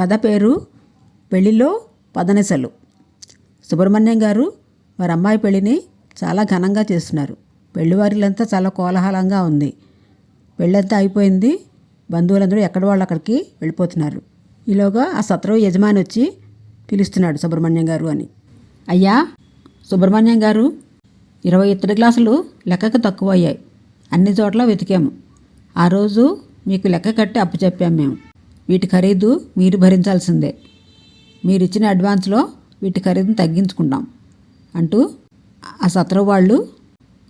కథ పేరు పెళ్ళిలో పదనిసలు. సుబ్రహ్మణ్యం గారు వారి అమ్మాయి పెళ్ళిని చాలా ఘనంగా చేస్తున్నారు. పెళ్ళివారిలంతా చాలా కోలాహలంగా ఉంది. పెళ్ళంతా అయిపోయింది బంధువులందరూ ఎక్కడ వాళ్ళు అక్కడికి వెళ్ళిపోతున్నారు. ఈలోగా ఆ సత్రం యజమాని వచ్చి పిలుస్తున్నాడు సుబ్రహ్మణ్యం గారు అని. అయ్యా సుబ్రహ్మణ్యం గారు ఇరవై ఇత్తడి గ్లాసులు లెక్కకు తక్కువ అయ్యాయి అన్ని చోట్ల వెతికాము. ఆ రోజు మీకు లెక్క కట్టి అప్పు చెప్పాము మేము. వీటి ఖరీదు మీరు భరించాల్సిందే. మీరు ఇచ్చిన అడ్వాన్స్లో వీటి ఖరీదును తగ్గించుకుంటాం. అంటూ ఆ సత్రం వాళ్ళు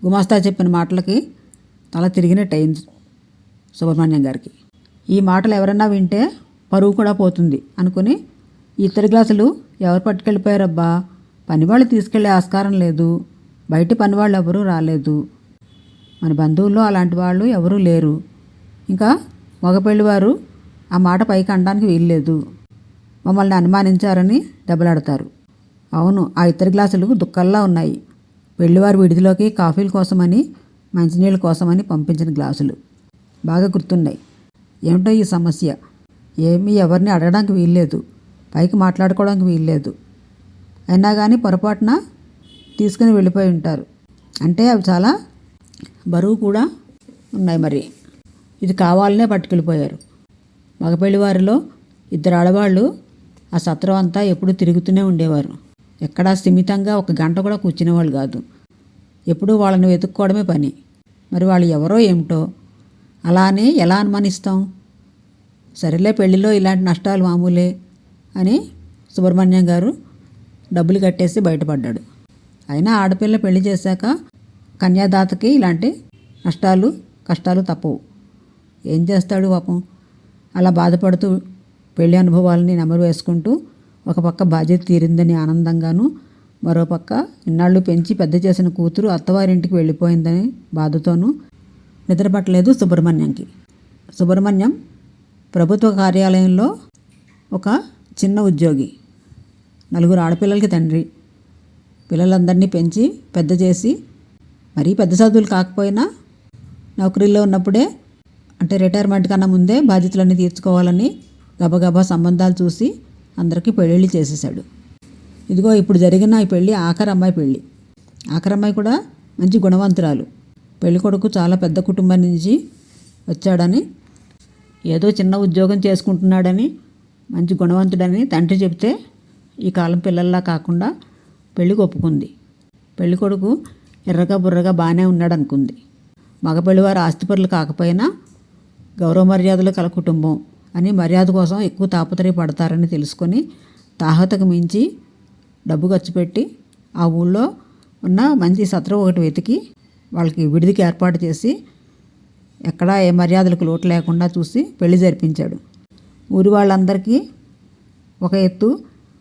గుమాస్తా చెప్పిన మాటలకి తల తిరిగినట్టు అయింది సుబ్రహ్మణ్యం గారికి. ఈ మాటలు ఎవరన్నా వింటే పరువు కూడా పోతుంది అనుకుని ఇతర గ్లాసులు ఎవరు పట్టుకెళ్ళిపోయారబ్బా? పనివాళ్ళు తీసుకెళ్ళే ఆస్కారం లేదు. బయట పనివాళ్ళు ఎవరూ రాలేదు. మన బంధువుల్లో అలాంటి వాళ్ళు ఎవరూ లేరు. ఇంకా మగపెళ్ళి వారు ఆ మాట పైకి అనడానికి వీల్లేదు. మమ్మల్ని అనుమానించారని దెబ్బలాడతారు. అవును ఆ ఇద్దరు గ్లాసులు దుక్కల్లా ఉన్నాయి. పెళ్ళివారి విడిదిలోకి కాఫీల కోసమని మంచినీళ్ళ కోసమని పంపించిన గ్లాసులు. బాగా గుర్తున్నాయి. ఏమిటో ఈ సమస్య? ఏమీ ఎవరిని అడగడానికి వీల్లేదు. పైకి మాట్లాడుకోవడానికి వీల్లేదు. అయినా కానీ పొరపాటున తీసుకుని వెళ్ళిపోయి ఉంటారు. అంటే అవి చాలా బరువు కూడా ఉన్నాయి మరి. ఇది కావాలనే పట్టుకెళ్ళిపోయారు. మగపెళ్ళి వారిలో ఇద్దరు ఆడవాళ్ళు ఆ సత్రం అంతా ఎప్పుడూ తిరుగుతూనే ఉండేవారు. ఎక్కడా స్థిమితంగా ఒక గంట కూడా కూర్చునేవాళ్ళు కాదు. ఎప్పుడూ వాళ్ళని వెతుక్కోవడమే పని. మరి వాళ్ళు ఎవరో ఏమిటో? అలా అని ఎలా అనుమానిస్తాం? సరేలే పెళ్ళిలో ఇలాంటి నష్టాలు మామూలే అని సుబ్రహ్మణ్యం గారు డబ్బులు కట్టేసి బయటపడ్డాడు. అయినా ఆడపిల్ల పెళ్ళి చేశాక కన్యాదాతకి ఇలాంటి నష్టాలు కష్టాలు తప్పవు. ఏం చేస్తాడు పాపం? అలా బాధపడుతూ పెళ్ళి అనుభవాలని నెమరు వేసుకుంటూ ఒక పక్క బాధ్యత తీరిందని ఆనందంగాను మరోపక్క ఇన్నాళ్ళు పెంచి పెద్ద చేసిన కూతురు అత్తవారింటికి వెళ్ళిపోయిందని బాధతోనూ నిద్రపట్టలేదు సుబ్రహ్మణ్యంకి. సుబ్రహ్మణ్యం ప్రభుత్వ కార్యాలయంలో ఒక చిన్న ఉద్యోగి నలుగురు ఆడపిల్లలకి తండ్రి. పిల్లలందరినీ పెంచి పెద్ద చేసి మరీ పెద్ద చదువులు కాకపోయినా నౌకరీలో ఉన్నప్పుడే అంటే రిటైర్మెంట్ కన్నా ముందే బాధ్యతలన్నీ తీర్చుకోవాలని గబగబా సంబంధాలు చూసి అందరికీ పెళ్ళిళ్ళు చేసేసాడు ఇదిగో ఇప్పుడు జరిగిన ఈ పెళ్ళి ఆఖరి అమ్మాయి పెళ్ళి. ఆఖరి అమ్మాయి కూడా మంచి గుణవంతురాలు. పెళ్ళి కొడుకు చాలా పెద్ద కుటుంబం నుంచి వచ్చాడని ఏదో చిన్న ఉద్యోగం చేసుకుంటున్నాడని మంచి గుణవంతుడని తండ్రి చెప్తే ఈ కాలం పిల్లల్లా కాకుండా పెళ్ళికి ఒప్పుకుంది. పెళ్ళి కొడుకు ఎర్రగా బుర్రగా బాగానే ఉన్నాడు అనుకుంది మగ పెళ్ళివారు ఆస్తిపరులు కాకపోయినా గౌరవ మర్యాదలు కల కుటుంబం అని మర్యాద కోసం ఎక్కువ తాపత్రయపడతారని తెలుసుకొని తాహతకు మించి డబ్బు ఖర్చు పెట్టి ఆ ఊళ్ళో ఉన్న మంచి సత్రం ఒకటి వెతికి వాళ్ళకి విడిదికి ఏర్పాటు చేసి ఎక్కడా ఏ మర్యాదలకు లోటు లేకుండా చూసి పెళ్ళి జరిపించాడు. ఊరి వాళ్ళందరికీ ఒక ఎత్తు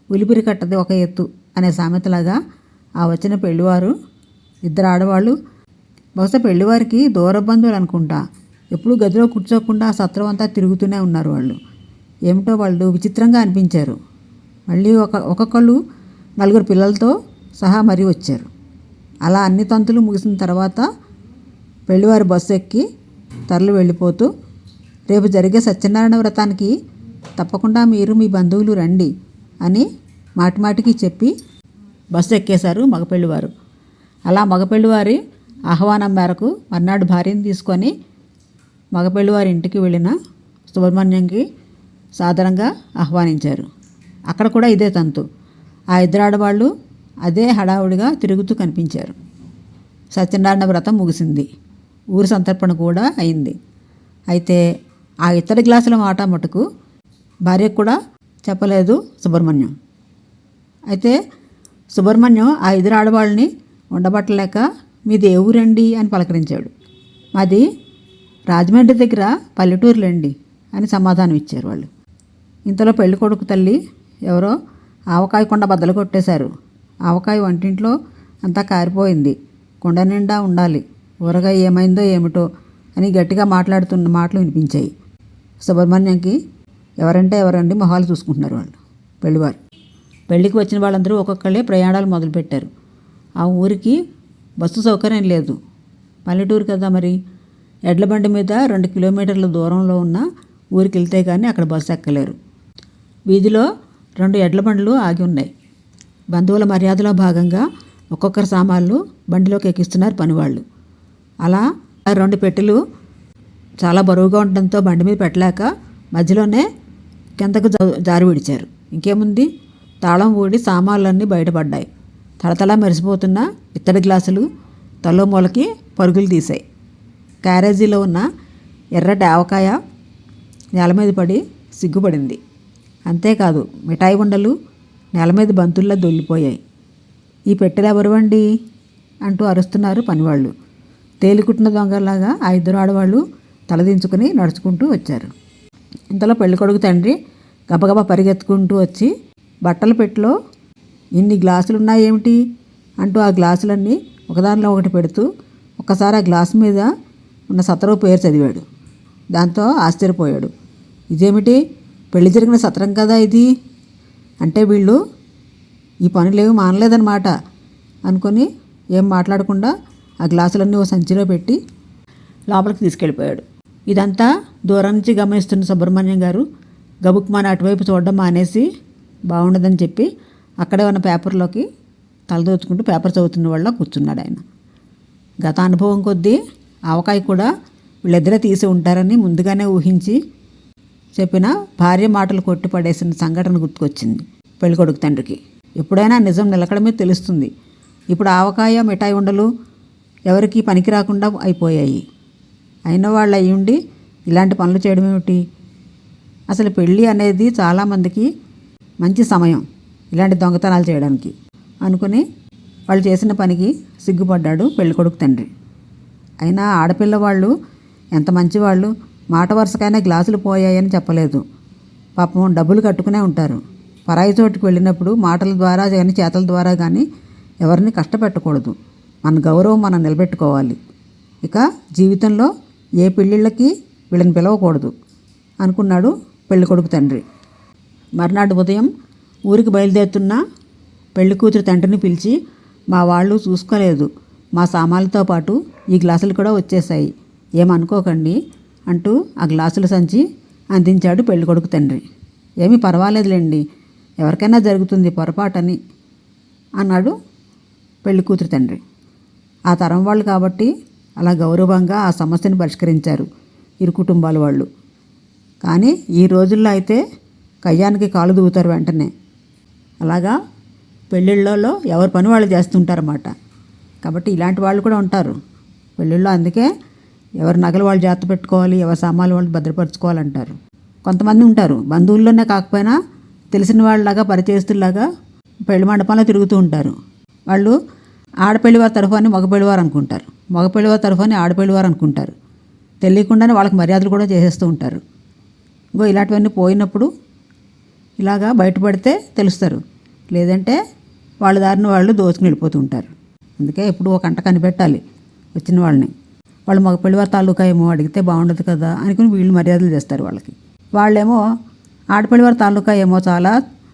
ఉలిపిరి కట్టది ఒక ఎత్తు అనే సామెతలాగా ఆ వచ్చిన పెళ్ళివారు ఇద్దరు ఆడవాళ్ళు బహుశా పెళ్ళివారికి దూర బంధువులు అనుకుంటా ఎప్పుడూ గదిలో కూర్చోకుండా సత్రం అంతా తిరుగుతూనే ఉన్నారు వాళ్ళు. ఏమిటో వాళ్ళు విచిత్రంగా అనిపించారు. మళ్ళీ ఒక ఒక్కొక్కళ్ళు నలుగురు పిల్లలతో సహా మరీ వచ్చారు. అలా అన్ని తంతులు ముగిసిన తర్వాత పెళ్ళివారి బస్సు ఎక్కి తరలి వెళ్ళిపోతూ రేపు జరిగే సత్యనారాయణ వ్రతానికి తప్పకుండా మీరు మీ బంధువులు రండి అని మాటిమాటికి చెప్పి బస్సు ఎక్కేశారు మగపెళ్ళివారు అలా మగపెళ్ళివారి ఆహ్వానం మేరకు మర్నాడు భార్యను తీసుకొని మగపెళ్ళివారి ఇంటికి వెళ్ళిన సుబ్రహ్మణ్యంకి సాధారణంగా ఆహ్వానించారు. అక్కడ కూడా ఇదే తంతు. ఆ ఇద్దరు ఆడవాళ్ళు అదే హడావుడిగా తిరుగుతూ కనిపించారు. సత్యనారాయణ వ్రతం ముగిసింది. ఊరి సంతర్పణ కూడా అయింది. అయితే ఆ ఇతర గ్లాసుల మాట మటుకు భార్యకు కూడా చెప్పలేదు సుబ్రహ్మణ్యం. అయితే సుబ్రహ్మణ్యం ఆ ఇద్దరు ఆడవాళ్ళని ఉండబట్టలేక మీది ఏ ఊరండి? అని పలకరించాడు. మాది రాజమండ్రి దగ్గర పల్లెటూరులండి అని సమాధానం ఇచ్చారు వాళ్ళు. ఇంతలో పెళ్ళి కొడుకు తల్లి ఎవరో ఆవకాయ కొండ బద్దలు కొట్టేశారు. ఆవకాయ వంటింట్లో అంతా కారిపోయింది. కొండ నిండా ఉండాలి. ఊరగా ఏమైందో ఏమిటో అని గట్టిగా మాట్లాడుతున్న మాటలు వినిపించాయి. సుబ్రహ్మణ్యంకి ఎవరంటే ఎవరండి మొహాలు చూసుకుంటున్నారు వాళ్ళు. పెళ్ళివారు పెళ్ళికి వచ్చిన వాళ్ళందరూ ఒక్కొక్కళ్ళే ప్రయాణాలు మొదలుపెట్టారు. ఆ ఊరికి బస్సు సౌకర్యం లేదు. పల్లెటూరు కదా మరి? ఎడ్ల బండి మీద రెండు కిలోమీటర్ల దూరంలో ఉన్న ఊరికి వెళ్తే కానీ అక్కడ బస్సు ఎక్కలేరు. వీధిలో రెండు ఎడ్లబండ్లు ఆగి ఉన్నాయి. బంధువుల మర్యాదలో భాగంగా ఒక్కొక్కరు సామాన్లు బండిలోకి ఎక్కిస్తున్నారు పనివాళ్ళు. అలా రెండు పెట్టెలు చాలా బరువుగా ఉండడంతో బండి మీద పెట్టలేక మధ్యలోనే కిందకు జా- జారి విడిచారు. ఇంకేముంది? తాళం ఊడి సామాన్లన్నీ బయటపడ్డాయి. తలతలా మెరిసిపోతున్న ఇత్తడి గ్లాసులు తలో మూలకి పరుగులు తీశాయి. క్యారేజీలో ఉన్న ఎర్రటి ఆవకాయ నేల మీద పడి సిగ్గుపడింది. అంతేకాదు మిఠాయి ఉండలు నేల మీద బంతుల్లో దొల్లిపోయాయి. ఈ పెట్టెలు ఎవరివండి? అంటూ అరుస్తున్నారు పనివాళ్ళు. తేలికుట్టిన దొంగలాగా ఆ ఇద్దరు ఆడవాళ్ళు తలదించుకుని నడుచుకుంటూ వచ్చారు. ఇంతలో పెళ్ళికొడుకు తండ్రి గబగబా పరిగెత్తుకుంటూ వచ్చి బట్టల పెట్టెలో ఇన్ని గ్లాసులు ఉన్నాయేమిటి అంటూ ఆ గ్లాసులన్నీ ఒకదానిలో ఒకటి పెడుతూ ఒక్కసారి ఆ గ్లాసు మీద ఉన్న సత్రం పేరు చదివాడు. దాంతో ఆశ్చర్యపోయాడు. ఇదేమిటి? పెళ్ళి జరిగిన సత్రం కదా ఇది? అంటే వీళ్ళు ఈ పనులేమి మానలేదన్నమాట అనుకొని ఏం మాట్లాడకుండా ఆ గ్లాసులన్నీ ఓ సంచిలో పెట్టి లోపలికి తీసుకెళ్ళిపోయాడు. ఇదంతా దూరం నుంచి గమనిస్తున్న సుబ్రహ్మణ్యం గారు గబుక్మాన్ అటువైపు చూడడం మానేసి బాగుండదని చెప్పి అక్కడే ఉన్న పేపర్లోకి తలదోచుకుంటూ పేపర్ చదువుతున్న వాళ్ళ కూర్చున్నాడు ఆయన గత అనుభవం కొద్దీ ఆవకాయ కూడా వీళ్ళిద్దరే తీసి ఉంటారని ముందుగానే ఊహించి చెప్పిన భార్య మాటలు కొట్టి పడేసిన సంఘటన గుర్తుకొచ్చింది పెళ్ళికొడుకు తండ్రికి. ఎప్పుడైనా నిజం నిలకడమే తెలుస్తుంది. ఇప్పుడు ఆవకాయ మిఠాయి ఉండలు ఎవరికి పనికి రాకుండా అయిపోయాయి. అయిన వాళ్ళు అయి ఉండి ఇలాంటి పనులు చేయడం ఏమిటి? అసలు పెళ్ళి అనేది చాలామందికి మంచి సమయం ఇలాంటి దొంగతనాలు చేయడానికి అనుకుని వాళ్ళు చేసిన పనికి సిగ్గుపడ్డాడు పెళ్ళికొడుకు తండ్రి. అయినా ఆడపిల్ల వాళ్ళు ఎంత మంచివాళ్ళు? మాట వరుసకైనా గ్లాసులు పోయాయని చెప్పలేదు. పాపం డబ్బులు కట్టుకునే ఉంటారు. పరాయి చోటుకు వెళ్ళినప్పుడు మాటల ద్వారా కానీ చేతల ద్వారా కానీ ఎవరిని కష్టపెట్టకూడదు. మన గౌరవం మనం నిలబెట్టుకోవాలి. ఇక జీవితంలో ఏ పెళ్ళిళ్ళకి వీళ్ళని పిలవకూడదు అనుకున్నాడు పెళ్ళికొడుకు తండ్రి. మర్నాడు ఉదయం ఊరికి బయలుదేరుతున్న పెళ్ళి కూతురు తండ్రిని పిలిచి మా వాళ్ళు చూసుకోలేదు. మా సామాన్లతో పాటు ఈ గ్లాసులు కూడా వచ్చేసాయి. ఏమనుకోకండి అంటూ ఆ గ్లాసుల సంచి అందించాడు పెళ్ళికొడుకు తండ్రి. ఏమీ పర్వాలేదులేండి ఎవరికైనా జరుగుతుంది పొరపాటని అన్నాడు పెళ్ళి కూతురు తండ్రి. ఆ తరం వాళ్ళు కాబట్టి అలా గౌరవంగా ఆ సమస్యను పరిష్కరించారు ఇరు కుటుంబాల వాళ్ళు. కానీ ఈ రోజుల్లో అయితే కయ్యానికి కాలు దూగుతారు వెంటనే. అలాగా పెళ్ళిళ్ళలో ఎవరి పని వాళ్ళు చేస్తుంటారన్నమాట. కాబట్టి ఇలాంటి వాళ్ళు కూడా ఉంటారు. పెళ్ళిళ్ళలో అందుకే ఎవరి నగలు వాళ్ళు జాగ్రత్త పెట్టుకోవాలి ఎవరి సామాన్లు వాళ్ళు భద్రపరచుకోవాలంటారు. కొంతమంది ఉంటారు. బంధువుల్లోనే కాకపోయినా తెలిసిన వాళ్ళలాగా పరిచయస్తుల్లాగా పెళ్ళి మండపంలో తిరుగుతూ ఉంటారు. వాళ్ళు ఆడపెళ్ళివారి తరఫు అని మగపల్లి వారు అనుకుంటారు. మగపల్లి వారి తరఫు ఆడపల్లి ఆడపెళ్ళివారు అనుకుంటారు. తెలియకుండానే వాళ్ళకి మర్యాదలు కూడా చేసేస్తూ ఉంటారు. ఇంకో ఇలాంటివన్నీ పోయినప్పుడు ఇలాగా బయటపడితే తెలుస్తారు. లేదంటే వాళ్ళ దారిని వాళ్ళు దోచుకుని వెళ్ళిపోతూ ఉంటారు. అందుకే ఎప్పుడు ఒక గంట కనిపెట్టాలి వచ్చిన వాళ్ళని. వాళ్ళు మగ పెళ్ళివారి తాలూకా ఏమో అడిగితే బాగుండదు కదా అనుకుని వీళ్ళు మర్యాదలు చేస్తారు వాళ్ళకి. వాళ్ళేమో ఆడపల్లివారి తాలూకా ఏమో చాలా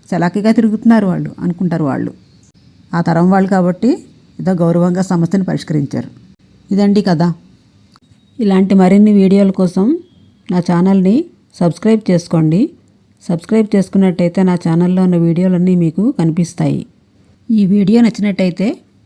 చలాకీగా తిరుగుతున్నారు వాళ్ళు అనుకుంటారు వాళ్ళు. ఆ తరం వాళ్ళు కాబట్టి ఏదో గౌరవంగా సమస్యను పరిష్కరించారు. ఇదండి కదా ఇలాంటి మరిన్ని వీడియోల కోసం నా ఛానల్ని సబ్స్క్రైబ్ చేసుకోండి. సబ్స్క్రైబ్ చేసుకున్నట్టయితే నా ఛానల్లో ఉన్న వీడియోలన్నీ మీకు కనిపిస్తాయి. ఈ వీడియో నచ్చినట్టయితే